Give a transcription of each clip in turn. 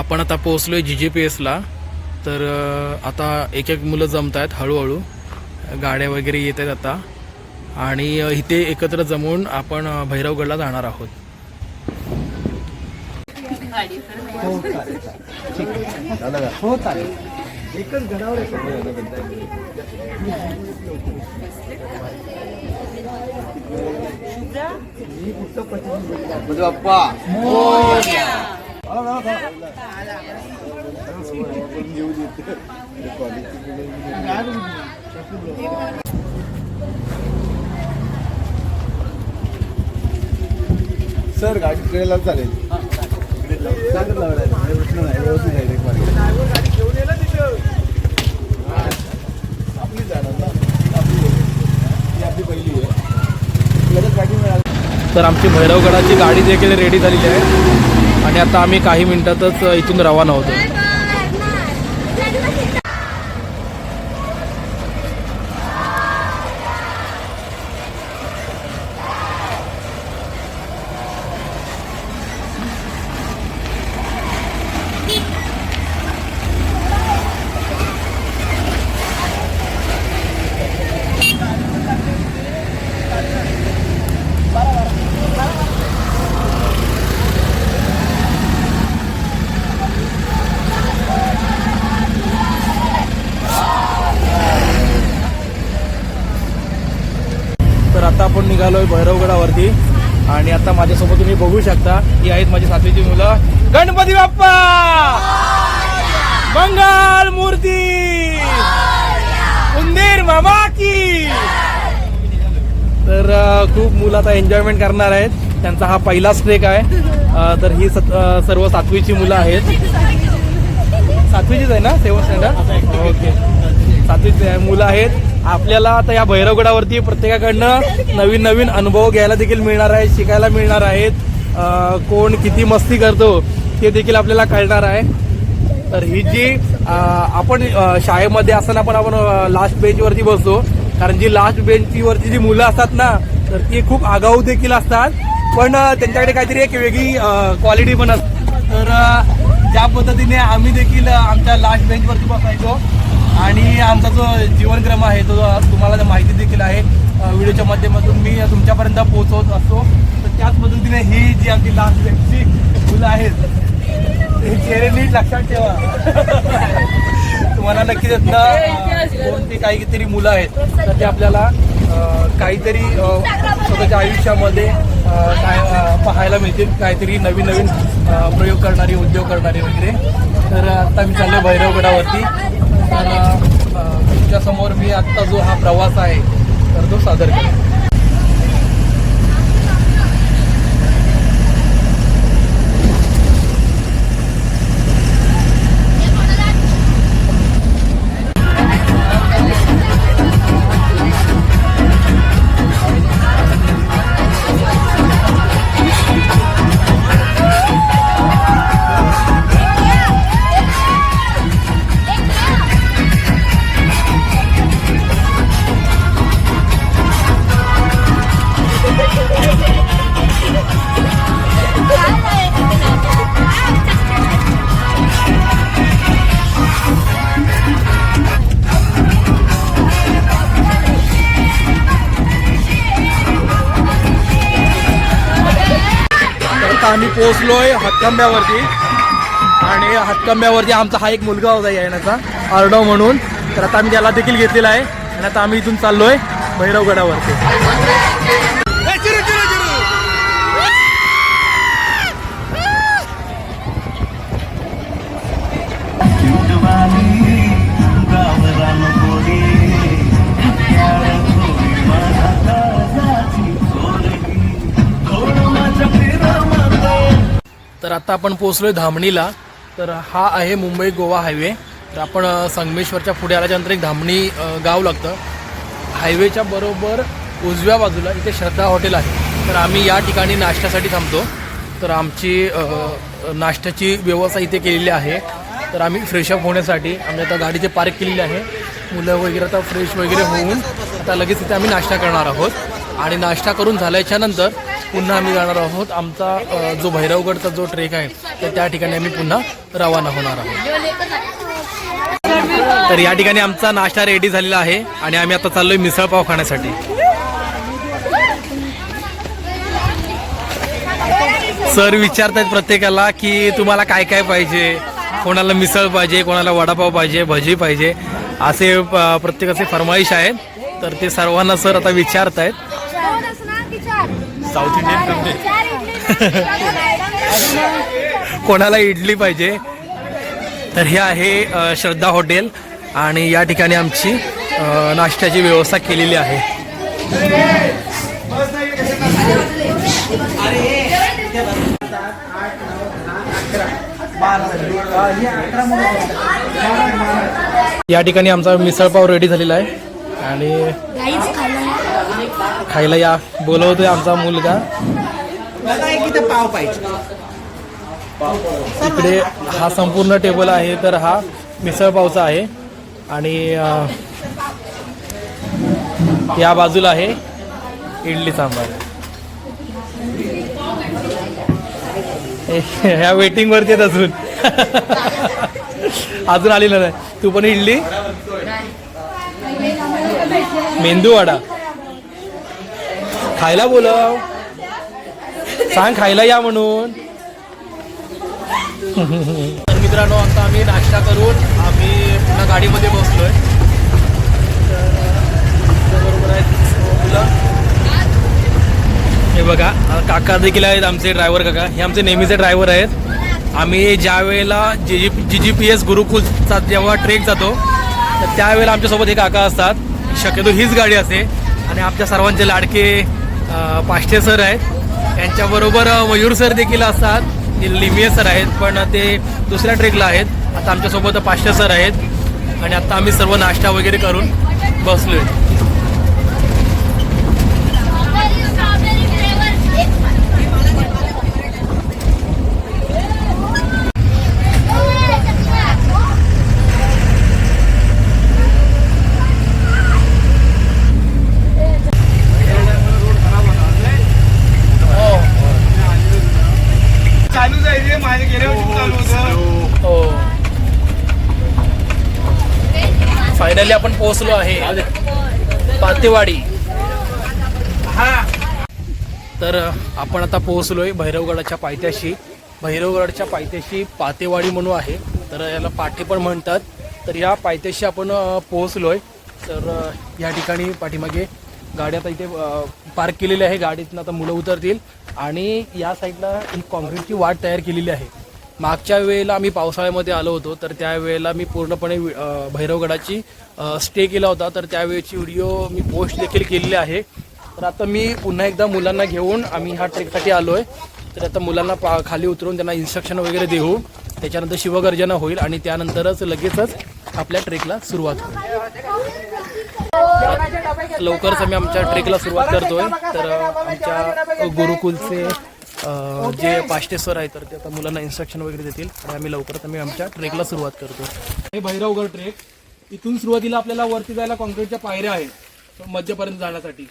आपण आता पोहोचलो आहे जी जी पी एसला तर आता एक एक मुलं जमत आहेत हळूहळू. गाड्या वगैरे येत आहेत आता. आणि इथे एकत्र जमून आपण भैरवगडला जाणार आहोत. हो चालेल. एकच बाप्पा सर गाडी ट्रेला चालेल प्रश्न नाही व्यवस्थित आहे एक आपली जाणार ना आपली ही आपली पहिली आहे लगेच गाडी मिळाली तर आमची भैरवगडाची गाडी देखील रेडी झालेली आहे. आणि आता आम्ही काही मिनिटातच इथून रवाना होतो तर आता आपण निघालोय भैरवगडावरती. आणि आता माझ्यासोबत तुम्ही बघू शकता ही आहेत माझी सातवीची मुलं. गणपती बाप्पा! मंगल मूर्ती! उंदीर मामा की! तर खूप मुलं आता एन्जॉयमेंट करणार आहेत. त्यांचा हा पहिला ट्रेक आहे. तर ही सर्व सातवीची मुलं आहेत. सातवीचीच आहे ना सेवन स्टँडर्ड ओके. सातवीची मुलं आहेत. आपल्याला आता या भैरवगडावरती प्रत्येकाकडनं नवीन नवीन अनुभव घ्यायला देखील मिळणार आहे शिकायला मिळणार आहेत. कोण किती मस्ती करतो ते देखील आपल्याला कळणार आहे. तर ही जी आपण शाळेमध्ये असताना पण आपण लास्ट बेंचवरती बसतो. कारण जी लास्ट बेंचवरची जी मुलं असतात ना तर ती खूप आगाऊ देखील असतात. पण त्यांच्याकडे काहीतरी एक वेगळी क्वालिटी पण असते. तर ज्या पद्धतीने आम्ही देखील आमच्या लास्ट बेंचवरती बसायचो आणि आमचा जो जीवनक्रम आहे तो तुम्हाला माहिती देखील आहे व्हिडिओच्या माध्यमातून मी तुमच्यापर्यंत पोहोचवत असतो. तर त्याच पद्धतीने ही जी आमची लास्ट व्यक्ती मुलं आहेत हे चेहरे नीट लक्षात ठेवा. तुम्हाला नक्कीच यातनं, अं, कोणती काहीतरी मुलं आहेत तर ते आपल्याला काहीतरी स्वतःच्या आयुष्यामध्ये काय पाहायला मिळतील. काहीतरी नवीन नवीन प्रयोग करणारी उद्योग करणारी वगैरे. तर आता मी चाललो भैरवगडावरती. तर तुमच्यासमोर मी आत्ता जो हा प्रवास आहे तर तो सादर केला पोहोचलोय हातकंब्यावरती. आणि हातकंब्यावरती आमचा हा एक मुलगा होता येण्याचा आरडव म्हणून. तर आता आम्ही त्याला देखील घेतलेला आहे. आणि आता आम्ही इथून चाललोय भैरवगडावरती. तर आता आपण पोहोचलोय धामणीला. तर हा आहे मुंबई गोवा हायवे. तर आपण संगमेश्वरच्या पुढे आल्याच्यानंतर एक धामणी गाव लागतं. हायवेच्या बरोबर उजव्या बाजूला इथे श्रद्धा हॉटेल आहे. तर आम्ही या ठिकाणी नाश्त्यासाठी थांबतो. तर आमची नाश्त्याची व्यवस्था इथे केलेली आहे. तर आम्ही फ्रेशअप होण्यासाठी आम्ही आता गाडी ते पार्क केलेली आहे. मुलं वगैरे आता फ्रेश वगैरे होऊन आता लगेच इथे आम्ही नाश्ता करणार आहोत. आणि नाश्ता करून झाल्याच्यानंतर पुन्हा आम्ही जाणार आहोत. आमचा जो भैरवगडचा जो ट्रेक आहे तर त्या ठिकाणी आम्ही पुन्हा रवाना होणार आहोत. तर या ठिकाणी आमचा नाश्ता रेडी झालेला आहे आणि आम्ही आता चाललोय मिसळपाव खाण्यासाठी. सर विचारतायत प्रत्येकाला की तुम्हाला काय काय पाहिजे? कोणाला मिसळ पाहिजे कोणाला वडापाव पाहिजे भजी पाहिजे असे प्रत्येकाचे फरमाईश आहेत. तर ते सर्वांना सर आता विचारतायत. साऊथ इंडियन कोणाला इडली पाहिजे? तर हे आहे श्रद्धा हॉटेल आणि या ठिकाणी आमची नाश्त्याची व्यवस्था केलेली आहे. या ठिकाणी आमचा मिसळपाव रेडी झालेला आहे. आणि खायला या. बोलवतोय आमचा मुलगा. पाव पाहिजे. इकडे हा संपूर्ण टेबल आहे तर हा मिसळपावचा आहे. आणि या बाजूला आहे इडली सांबार. हे- ह्या वेटिंग वरती आहेत अजून. अजून आलेलं नाही. तू पण इडली? मेंदू वडा खायला बोलव. सांग खायला या म्हणून. तर मित्रांनो आता आम्ही नाश्ता करून आम्ही पुन्हा गाडीमध्ये बसलोय. बरोबर आहेत मुलं. हे बघा काका देखील आहेत आमचे ड्रायव्हर काका. हे आमचे नेहमीचे ड्रायव्हर आहेत. आम्ही ज्या वेळेला जी जी जी जी पी एस गुरुकुलचा जेव्हा ट्रेक जातो तर त्यावेळेला आमच्यासोबत हे काका असतात. शक्यतो हीच गाडी असते. आणि आमच्या सर्वांचे लाडके पाष्टे सर आहेत. त्यांच्याबरोबर मयूर सर देखील असतात. ते लिमिये सर आहेत पण ते दुसऱ्या ट्रेकला आहेत. आता आमच्यासोबत पाष्टे सर आहेत. आणि आता आम्ही सर्व नाश्ता वगैरे करून बसलो आहे रे माझ्या गेल्या वर्षी चालू होतं हो फायनली आपण पोहोचलो आहे. पातेवाडी. तर आपण आता पोहोचलोय भैरवगडाच्या पायथ्याशी. भैरवगडाच्या पायथ्याशी पातेवाडी म्हणून आहे. तर याला पाठी पण म्हणतात. तर या पायथ्याशी आपण अ, पोहोचलोय. तर या ठिकाणी पाठीमागे गाडी आता इथे पार्क केलेली आहे. गाडीतनं आता मुलं उतरतील. आणि या साईडला ही कॉन्क्रीटची वाट तयार केलेली आहे. मागच्या वेळेला आम्ही पावसाळ्यामध्ये आलो होतो तर त्यावेळेला मी पूर्णपणे भैरवगडाची स्टे केला होता. तर त्यावेळेची व्हिडिओ मी पोस्ट देखील केलेली आहे. तर आता मी पुन्हा एकदा मुलांना घेऊन आम्ही ह्या ट्रेकसाठी आलो आहे तर आता मुलांना पा खाली उतरून त्यांना इन्स्ट्रक्शन वगैरे देऊ. त्याच्यानंतर शिवगर्जना होईल आणि त्यानंतरच लगेचच आपल्या ट्रेकला सुरुवात होईल. लवकरच आम्ही आमच्या ट्रेकला सुरुवात करतोय. तर आमच्या गुरुकुलचे जे पाष्टे सर आहेत तर ते आता मुलांना इन्स्ट्रक्शन वगैरे देतील. आणि आम्ही लवकरच आम्ही आमच्या ट्रेकला सुरुवात करतो. हे भैरवगड ट्रेक इथून सुरुवातीला आपल्याला वरती जायला कॉन्क्रीटच्या पायऱ्या आहेत. मध्यपर्यंत जाण्यासाठी.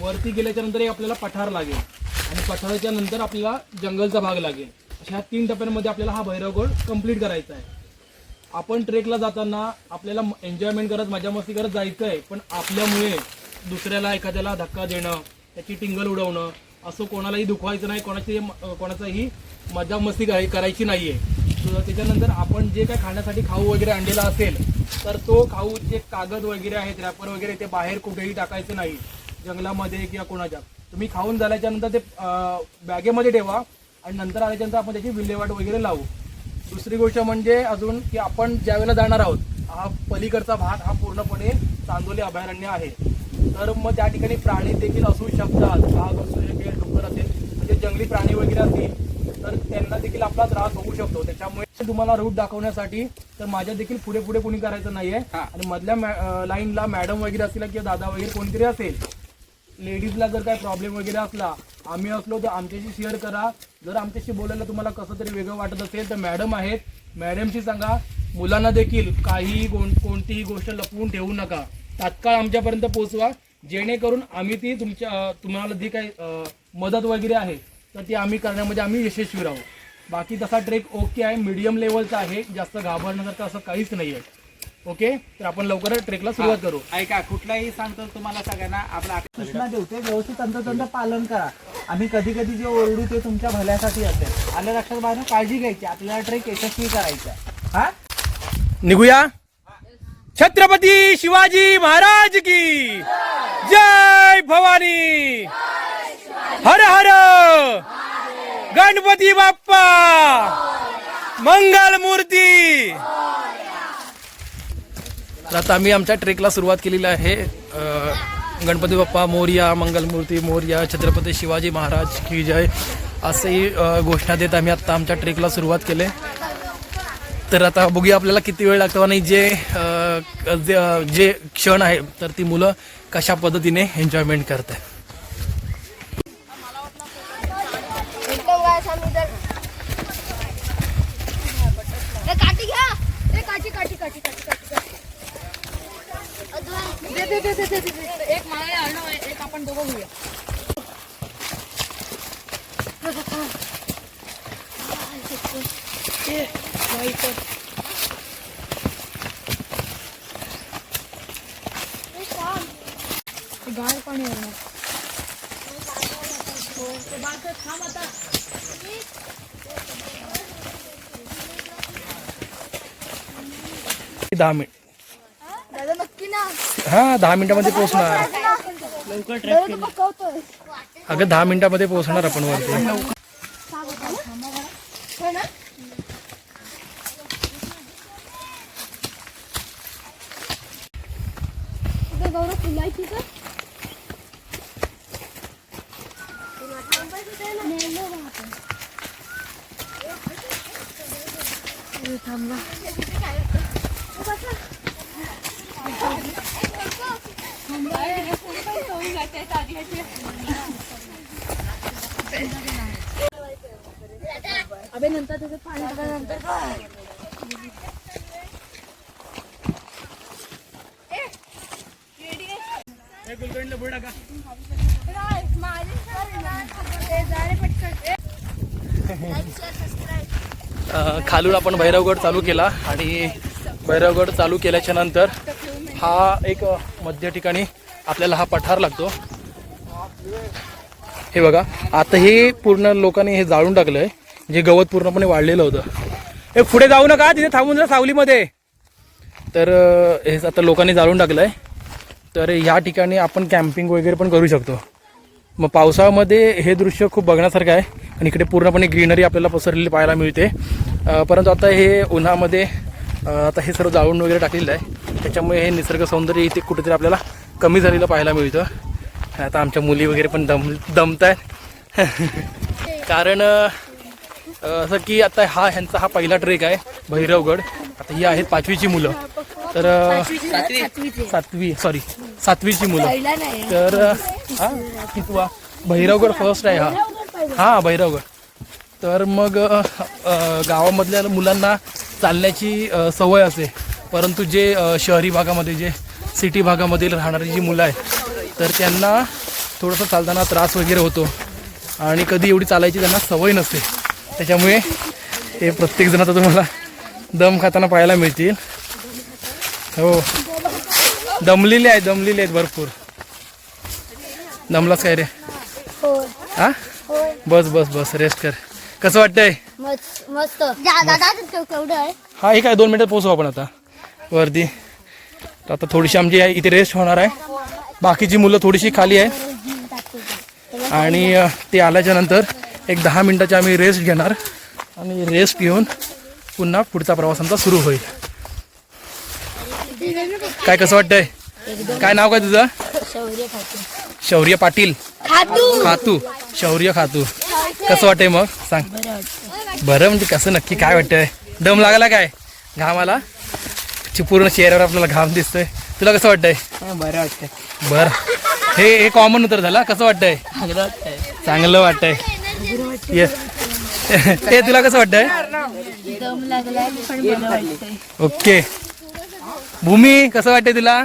वरती गेल्याच्यानंतर एक आपल्याला पठार लागेल. आणि पठाराच्या नंतर आपल्याला जंगलचा भाग लागेल. अशा तीन टप्प्यांमध्ये आपल्याला हा भैरवगड कंप्लीट करायचा आहे. आपण ट्रेकला जाताना आपल्याला एन्जॉयमेंट करत मजा मस्ती करत जायचं आहे पण आपल्यामुळे दुसऱ्याला एखाद्याला धक्का देणं त्याची टिंगल उडवणं असं कोणालाही दुखवायचं नाही कोणाची कोणाचाही मजा मस्ती करायची नाहीये. आहे त्याच्यानंतर आपण जे काय खाण्यासाठी खाऊ वगैरे आणलेला असेल तर तो खाऊ जे कागद वगैरे आहेत रॅपर वगैरे ते बाहेर कुठेही टाकायचं नाही जंगलामध्ये किंवा कोणाच्या. तुम्ही खाऊन झाल्याच्यानंतर ते बॅगेमध्ये ठेवा आणि नंतर आल्याच्यानंतर आपण त्याची विल्हेवाट वगैरे लावू. दुसरी गोष्ट म्हणजे अजून की आपण ज्यावेळेला जाणार आहोत हा पलीकडचा भाग हा पूर्णपणे चांदोली अभयारण्य आहे. तर मग त्या ठिकाणी प्राणी देखील असू शकतात. वाघ असू शकेल डुक्कर असेल म्हणजे जंगली प्राणी वगैरे असतील तर त्यांना देखील आपला त्रास होऊ शकतो. त्याच्यामुळे तुम्हाला रूट दाखवण्यासाठी तर माझ्या देखील पुढे पुढे कोणी करायचं नाहीये. आणि मधल्या लाईनला मॅडम वगैरे असतील किंवा दादा वगैरे कोणीतरी असेल लेडीजला जर काय प्रॉब्लेम वगैरे असला आम्ही असलो तर आमच्याशी शेअर करा. जर आमच्याशी बोलायला तुम्हाला कसं तरी वेगळं वाटत असेल तर मॅडम आहेत. मॅडमशी सांगा. मुलांना देखील काही कोण कोणतीही गोष्ट लपवून ठेवू नका. तात्काळ आमच्यापर्यंत पोहोचवा. जेणेकरून आम्ही ती तुमच्या तुम्हाला जी काही मदत वगैरे आहे तर ती आम्ही करण्यामध्ये आम्ही यशस्वी राहू. बाकी तसा ट्रेक ओके आहे. मीडियम लेवलचा आहे. जास्त घाबरण्यासारखं असं काहीच नाही आहे ओके? तर आपण लवकरच ट्रेकला सुरुवात करू. ऐका कुठलाही सांगतो तुम्हाला सगळ्यांना आपला सूचना देऊ ते व्यवस्थित तंतोतंत पालन करा. आम्ही कधी कधी जे ओरडू ते तुमच्या भल्यासाठी असेल. आल्या लक्षात बाहेर काळजी घ्यायची. आपल्याला ट्रेक यशस्वी करायचा हा? निघूया? छत्रपती शिवाजी महाराज की। जय भवानी। हर हर। गणपती बाप्पा। मंगल मूर्ती। आता आम्ही आमच्या ट्रेकला सुरुवात केलेली आहे. गणपती बाप्पा मोर्या मंगलमूर्ती मोर्या छत्रपती शिवाजी महाराज की जय असेही घोषणा देत आम्ही आत्ता आमच्या ट्रेकला सुरुवात केले. तर आता बघूया आपल्याला किती वेळ लागतो आणि जे जे- जे क्षण आहे तर ती मुलं कशा पद्धतीने एन्जॉयमेंट दे, दे. एक मला आहे, एक आपण दोघं घेऊया ए, वाईट. ए, गार पाणी आहे ना. हो, ते बाळकं थांब आता. दहा मिनिट. हा दहा मिनिटामध्ये पोहोचणार. अगं दहा मिनिटामध्ये पोहोचणार आपण वरती हो ना तुझं गौरव फुलायची का थांबला अबे नंतर त्याचं पाणी टाकल्यानंतर काय अ, खालून आपण भैरवगड चालू केला आणि भैरवगड चालू केल्याच्यानंतर हा एक मध्य ठिकाणी आपल्याला हा पठार लागतो. हे बघा आता हे पूर्ण लोकांनी हे जाळून टाकलंय. जे गवत पूर्णपणे वाढलेलं होतं. हे पुढे जाऊ नका तिथे थांबून जा सावलीमध्ये. तर हे आता लोकांनी जाळून टाकलंय. तर ह्या ठिकाणी आपण कॅम्पिंग वगैरे पण करू शकतो. मग पावसाळ्यामध्ये हे दृश्य खूप बघण्यासारखं आहे. आणि इकडे पूर्णपणे ग्रीनरी आपल्याला पसरलेली पाहायला मिळते. परंतु आता हे उन्हामध्ये आता हे सर्व जाळून वगैरे टाकलेलं आहे. त्याच्यामुळे हे निसर्ग सौंदर्य इथे कुठेतरी आपल्याला कमी झालेलं पाहायला मिळतं. आणि आता आमच्या मुली वगैरे पण दम दमत आहेत कारण असं की आता हा ह्यांचा हा पहिला ट्रेक आहे भैरवगड. आता ही आहेत पाचवीची मुलं. तर सातवी. सॉरी सातवीची मुलं. तर हा कितवा? भैरवगड फर्स्ट आहे हा. हा भैरवगड. तर मग गावामधल्या मुलांना चालण्याची सवय असते. परंतु जे शहरी भागामध्ये जे सिटी भागामधील राहणारी जी मुलं आहेत तर त्यांना थोडंसं चालताना त्रास वगैरे होतो. आणि कधी एवढी चालायची त्यांना सवय नसते. त्याच्यामुळे हे प्रत्येकजण आता तुम्हाला दम खाताना पाहायला मिळतील. हो. दमलेले आहेत दमलेले आहेत भरपूर. दमलाच काय रे? हा? बस बस बस रेस्ट कर. कसं वाटतंय? मस्त मस्त. दादा केवढं आहे? हा हे काय दोन मिनिटात पोहोचू आपण आता. वरती. तर आता थोडीशी आमची आहे- इथे रेस्ट होणार आहे. बाकीची मुलं थोडीशी खाली आहे आणि ते आल्याच्यानंतर एक दहा मिनिटाची आम्ही रेस्ट घेणार. आणि रेस्ट घेऊन पुन्हा पुढचा प्रवास आमचा सुरू होईल. काय कसं वाटतंय? काय नाव काय तुझं? शौर्य खातो. शौर्य पाटील. खातू. खातू. शौर्य खातू. कसं वाटतंय मग? सांग. बरं म्हणजे कसं नक्की काय वाटतंय? दम लागला काय? घामाला? ची पूर्ण चेहऱ्यावर आपल्याला घाम दिसतोय. तुला कसं वाटतंय? बरं वाटतंय. बर. हे हे कॉमन उत्तर झाला कसं वाटतंय? चांगलं वाटतंय. येस हे तुला कसं वाटतंय? दम लागलाय पण बरं वाटतंय. ओके भूमी कसं वाटतंय तुला?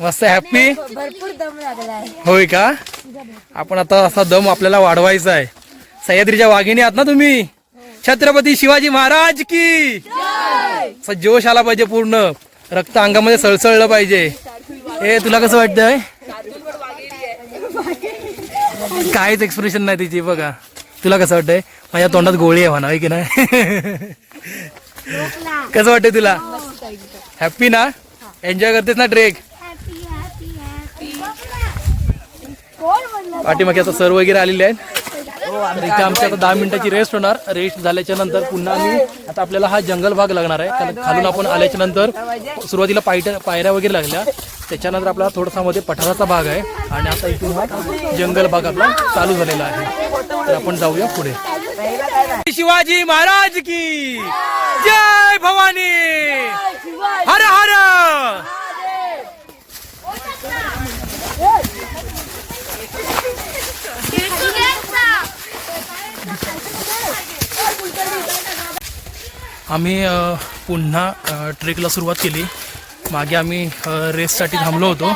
मस्त हॅप्पी भरपूर दम लागलाय होय का? आपण आता असा दम आपल्याला वाढवायचा आहे. सह्याद्रीच्या वाघिणी आहात ना तुम्ही? छत्रपती शिवाजी महाराज की! असा जोश आला पाहिजे पूर्ण. रक्त अंगामध्ये सळसळलं पाहिजे. ए तुला कसं वाटतंय? काहीच एक्सप्रेशन नाही तिची बघा. तुला कसं वाटतंय? माझ्या तोंडात गोळी आहे म्हणा की नाही? कसं वाटतंय तुला? हॅप्पी ना? एन्जॉय करतेस ना ट्रेक पाठीमागे आता सर वगैरे आलेले आहेत. इथे आमची आता दहा मिनिटाची रेस्ट होणार. रेस्ट झाल्याच्यानंतर पुन्हा आम्ही आता आपल्याला हा जंगल भाग लागणार आहे. कारण खालून आपण आल्याच्यानंतर सुरुवातीला पायट्या पायऱ्या वगैरे लागल्या. त्याच्यानंतर आपला थोडासा मध्ये पठाराचा भाग आहे. आणि आता इथून हा जंगल भाग आपला चालू झालेला आहे. तर आपण जाऊया पुढे. शिवाजी महाराज की जय भवानी! हर हर. आम्ही पुन्हा ट्रेकला सुरुवात केली. मागे आम्ही रेससाठी थांबलो होतो.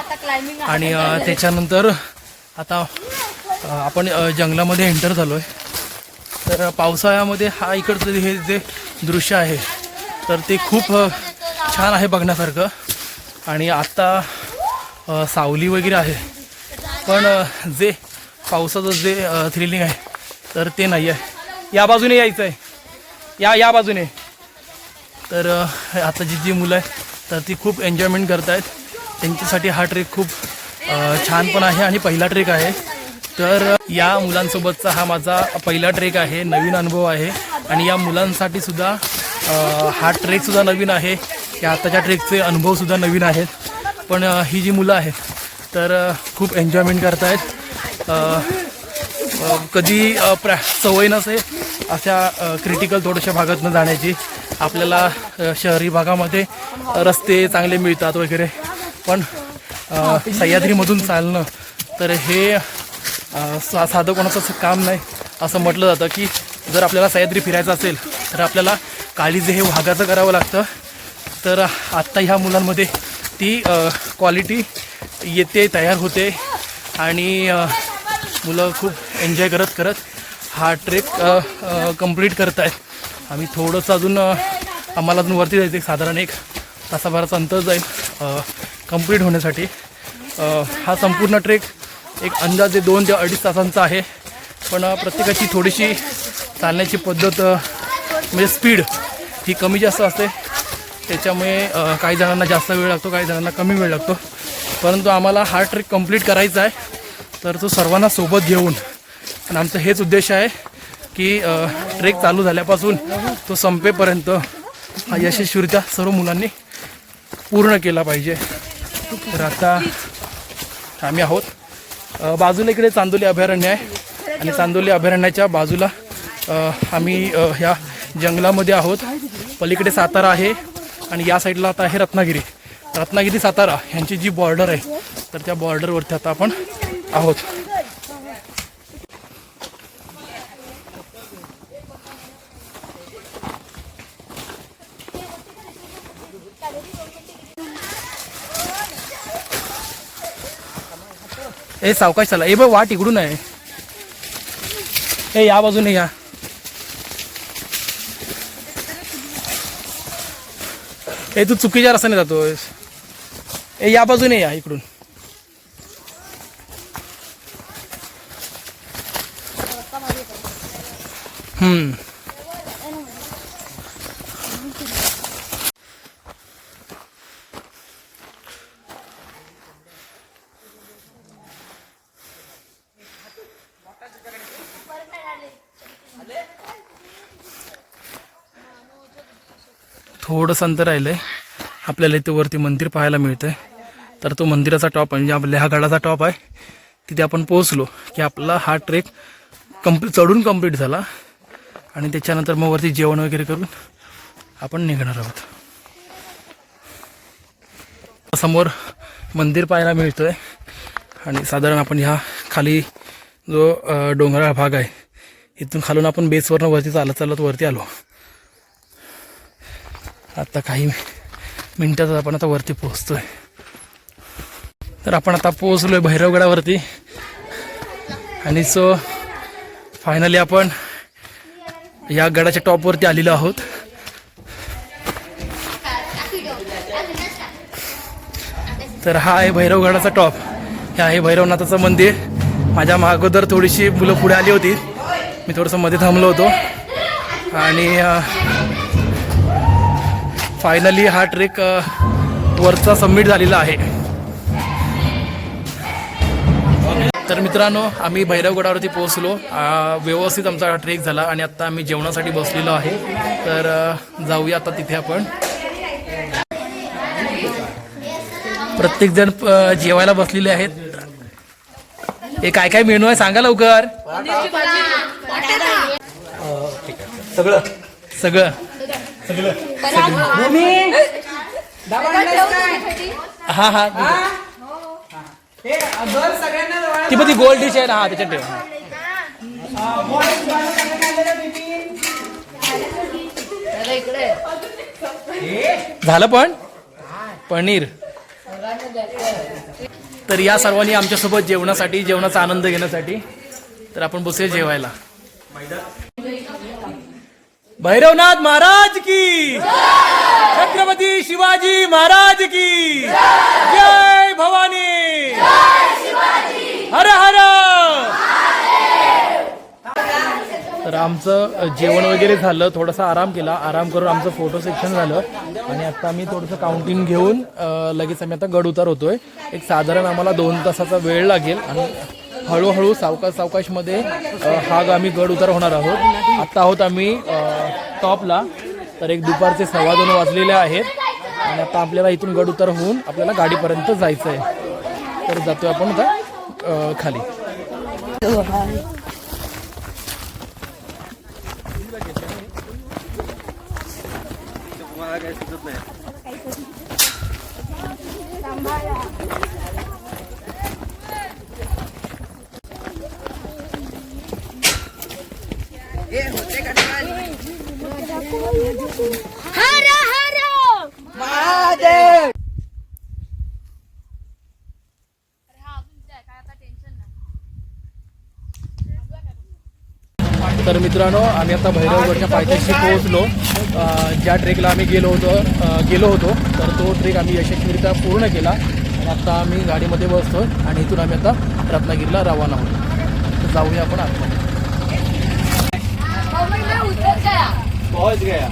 आणि त्याच्यानंतर आता आपण जंगलामध्ये एंटर झालो आहे तर पावसाळ्यामध्ये हा इकडचं हे जे दृश्य आहे तर ते खूप छान आहे बघण्यासारखं. आणि आत्ता सावली वगैरे आहे. पण जे पावसाचं जे थ्रिलिंग आहे तर ते नाही आहे. या बाजूने यायचं आहे. या या बाजूने. तर आता जी जी मुलं आहेत तर ती खूप एन्जॉयमेंट करत आहेत त्यांच्यासाठी हा ट्रेक खूप छान पण आहे आणि पहिला ट्रेक आहे. तर या मुलांसोबतचा हा माझा पहिला ट्रेक आहे नवीन अनुभव आहे. आणि या मुलांसाठी सुद्धा हा ट्रेकसुद्धा नवीन आहे. या आत्ताच्या ट्रेकचे अनुभवसुद्धा नवीन आहेत. पण ही जी मुलं आहेत तर खूप एन्जॉयमेंट करत आहेत कधी प्रॅ प्र सवय नसे अशा क्रिटिकल थोड्याशा भागातनं जाण्याची. आपल्याला शहरी भागामध्ये रस्ते चांगले मिळतात वगैरे. पण सह्याद्रीमधून चालणं तर हे सा साधं कोणाचं असं काम नाही. असं म्हटलं जातं की जर आपल्याला सह्याद्री फिरायचं असेल तर आपल्याला काळीजे हे वाघाचं करावं लागतं. तर आत्ता ह्या मुलांमध्ये ती क्वालिटी येते तयार होते आणि मुलं खूप एन्जॉय करत करत हा ट्रेक कंप्लीट करत आहेत. आम्ही थोडंसं अजून आम्हाला अजून वरती जायचं साधारण एक तासाभराचं अंतर जाईल कंप्लीट होण्यासाठी. हा संपूर्ण ट्रेक एक अंदाजे दोन ते अडीच तासांचा आहे. पण प्रत्येकाची थोडीशी चालण्याची पद्धत म्हणजे स्पीड ही कमी जास्त असते. त्याच्यामुळे काही जणांना जास्त वेळ लागतो काही जणांना कमी वेळ लागतो. परंतु आम्हाला हा ट्रेक कंप्लीट करायचा आहे. तर तो सर्वांना सोबत घेऊन. आणि आमचं हेच उद्देश आहे की ट्रेक चालू झाल्यापासून तो संपेपर्यंत हा यशस्वीरित्या सर्व मुलांनी पूर्ण केला पाहिजे. तर आता आम्ही आहोत. बाजूला इकडे चांदोली अभयारण्य आहे. आणि चांदोली अभयारण्याच्या बाजूला आम्ही ह्या जंगलामध्ये आहोत. पलीकडे सातारा आहे. आणि या साईडला आता आहे रत्नागिरी. रत्नागिरी सातारा ह्यांची जी बॉर्डर आहे तर त्या बॉर्डरवरती आता आपण आहोत. ए सावकाश चला. ए बघ वाट इकडून आहे. ए या बाजूने या. ए तू चुकीच्या रस्त्याने जातोस ए या बाजूने या इकडून. हम्म. थोडंसं अंतर राहिलं आहे आपल्याला इथे वरती मंदिर पाहायला मिळतं आहे तर तो मंदिराचा टॉप म्हणजे आपल्या हा गडाचा टॉप आहे. तिथे आपण पोहोचलो की आपला हा ट्रेक कंप्लीट चढून कंप्लीट झाला. आणि त्याच्यानंतर मग वरती जेवण वगैरे करून आपण निघणार आहोत. समोर मंदिर पाहायला मिळतं आहे आणि साधारण आपण ह्या खाली जो डोंगराळ भाग आहे इथून खालून आपण बेसवरनं वरती चालत चालत वरती आलो. आता काही मिनटातच आपण आता वरती पोहोचतोय. तर आपण आता पोहोचलोय भैरवगडावरती. आणि सो फायनली आपण या गडाच्या टॉपवरती आलेलो आहोत. तर हा आहे भैरवगडाचा टॉप हे आहे भैरवनाथाचं मंदिर. माझ्या मागोदर थोडीशी मुलं पुढे आली होती. मी थोडंसं मध्ये थांबलो होतो. आणि फायनली हा ट्रेक वरचा सबमिट झालेला आहे. तर मित्रांनो आम्ही भैरवगडावरती पोहोचलो. व्यवस्थित आमचा ट्रेक झाला आणि आत्ता आम्ही जेवणासाठी बसलेलो आहे. तर जाऊया आता तिथे आपण. प्रत्येक जण अ, जेवायला बसलेले आहेत. हे काय काय मेनू आहे सांगा लवकर. सगळं. सगळं. हा हा हे? ती पण ती गोल्ड डिश आहे ना हा त्याच्यात ठेव. झालं पण? पनीर. तर या सर्वांनी आमच्यासोबत जेवणासाठी जेवणाचा आनंद घेण्यासाठी तर आपण बसूया जेवायला. भैरवनाथ महाराज की। छत्रपती शिवाजी महाराज की। जय भवानी। हर हर। तर आमचं जेवण वगैरे झालं थोडासा आराम केला. आराम करून आमचं फोटो सेक्शन झालं. आणि आता आम्ही थोडंसं काउंटिंग घेऊन लगेच आम्ही आता गड उतार होतोय. एक साधारण आम्हाला दोन तासाचा वेळ लागेल. आणि हळूहळू सावकाश सावकाशमध्ये हा आम्ही गड उतार होणार आहोत. आत्ता आहोत आम्ही टॉपला. तर एक दुपारचे सव्वा दोन वाजलेले आहेत. आणि आता आपल्याला इथून गड उतार होऊन आपल्याला गाडीपर्यंत जायचं आहे तर जातोय आपण आता अं, खाली. हर हर! तर मित्रांनो आम्ही आता भैरवगडच्या पायथ्याशी पोहोचलो. ज्या ट्रेकला आम्ही गेलो होतो गेलो होतो तर तो ट्रेक आम्ही यशस्वीरित्या पूर्ण केला. आणि आता आम्ही गाडीमध्ये बसतो आणि इथून आम्ही आता रत्नागिरीला रवाना होतो तर जाऊया आपण गया पहुंच गया.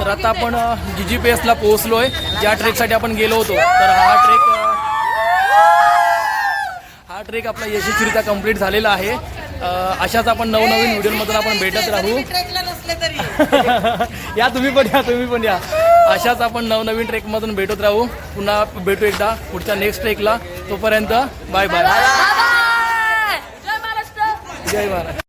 तर आता आपण जी जी पी एसला पोहोचलोय. ज्या ट्रेकसाठी आपण गेलो होतो तर हा ट्रेक हा ट्रेक आपला यशस्वीरित्या कंप्लीट झालेला आहे. अशाच आपण नवनवीन व्हिडिओमधून आपण भेटत राहू. या तुम्ही पण या तुम्ही पण या. अशाच आपण नवनवीन ट्रेकमधून भेटत राहू. पुन्हा भेटू एकदा पुढच्या नेक्स्ट ट्रेकला. तोपर्यंत बाय बाय जय महाराष्ट्र.